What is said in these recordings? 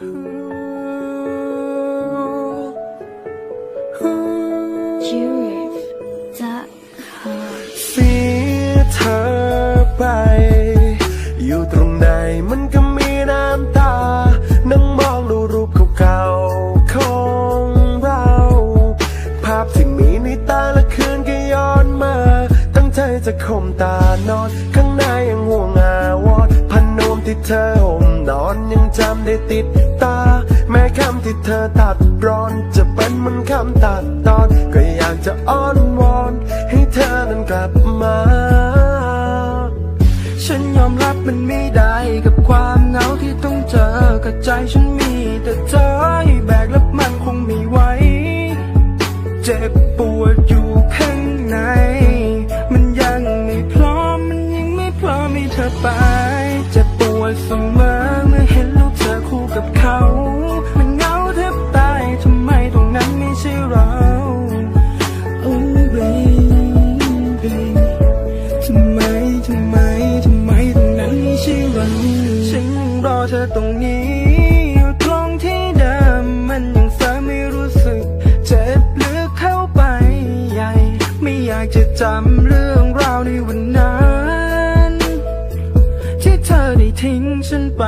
เสียเธอไป อยู่ตรงไหนมันก็มีน้ำตา นั่งมองดูรูปเก่าๆของเรา ภาพที่มีในตาละคืนก็ย้อนมา ตั้งใจจะข่มตานอน ข้างในยังห่วงอาวรพนมที่เธอ นอนยังจำได้ติดตา แม้คำที่เธอตัดร้อน จะเป็นมันคำตัดตอน ก็อยากจะอ้อนวอน ให้เธอนั้นกลับมา ฉันยอมรับมันไม่ได้กับความเหงาที่ต้องเจอกับใจฉันมีแต่เธอให้แบกแล้วมันคงไม่ไหวเจ็บปวดอยู่ข้างใน มันยังไม่พร้อมมันยังไม่พร้อมให้เธอไปเจ็บปวดเสมอ ตรงนี้อยู่ตรงที่เดิมมันยังเสอไม่รู้สึก เจ็บลึกเข้าไปใหญ่ ไม่อยากจะจำเรื่องราวในวันนั้น ที่เธอได้ทิ้งฉันไป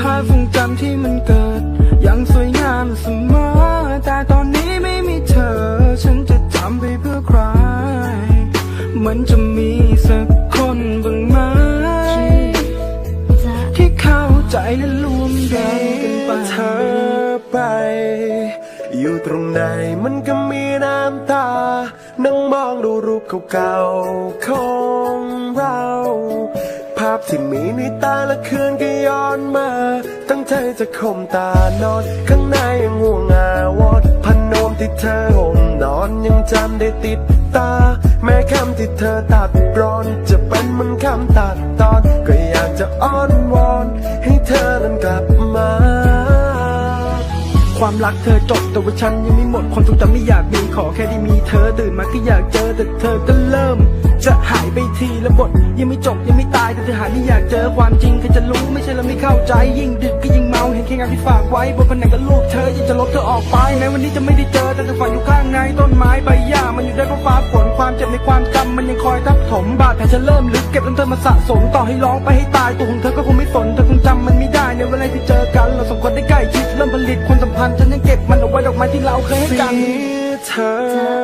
ภาพทรงจำที่มันเกิด ยังสวยงามเสมอ แต่ตอนนี้ไม่มีเธอ ฉันจะจำไปเพื่อใครเหมันจะ ใจและรวมใจกันไปเธอไป อยู่ตรงไหนมันก็มีน้ำตา นั่งมองดูรูปเก่าๆของเรา ภาพที่มีในตาละคืนก็ย้อนมา ตั้งใจจะข่มตานอน ข้างในยังห่วงอาวรณ์พันมที่เธอห่มนอนยังจำได้ติดตา แม้คำที่เธอตัดร้อน จะเป็นเหมันคำตัดตอนก็อยากจะอ้อนวอน ให้เธอนั้นกลับมา ความรักเธอจบแต่ว่าฉันยังไม่หมดความทรงจำไม่อยากมีขอแค่ได้มีเธอตื่นมาก็อยากเจอแต่เธอก็เริ่ม จะหายไปทีละบทยังไม่จบยัง แต่เธอหาไม่อยากเจอความจริงใครจะรู้ไม่ใช่เราไม่เข้าใจ ยิ่งดึกก็ยิ่งเมาเห็นแค่งานที่ฝากไว้บนผนังกับรูปเธออยากจะลบเธอออกไปแม้วันนี้จะไม่ได้เจอแต่เธอฝันอยู่ข้างในต้นไม้ใบหญ้ามันอยู่ได้เพราะฟ้าฝนความเจ็บในความจำมันยังคอยทับถมบาดแผลฉันเริ่มลึกเก็บจนเธอมาสะสมต่อให้ร้องไปให้ตายตัวของเธอก็คงไม่สนเธอคงจำมันไม่ได้ในเวลาที่เจอกัน เราสองคนได้ใกล้ชิดเริ่มผลิตความสัมพันธ์ฉันยังเก็บมันเอาไว้ดอกไม้ที่เราเคยให้กันเธอ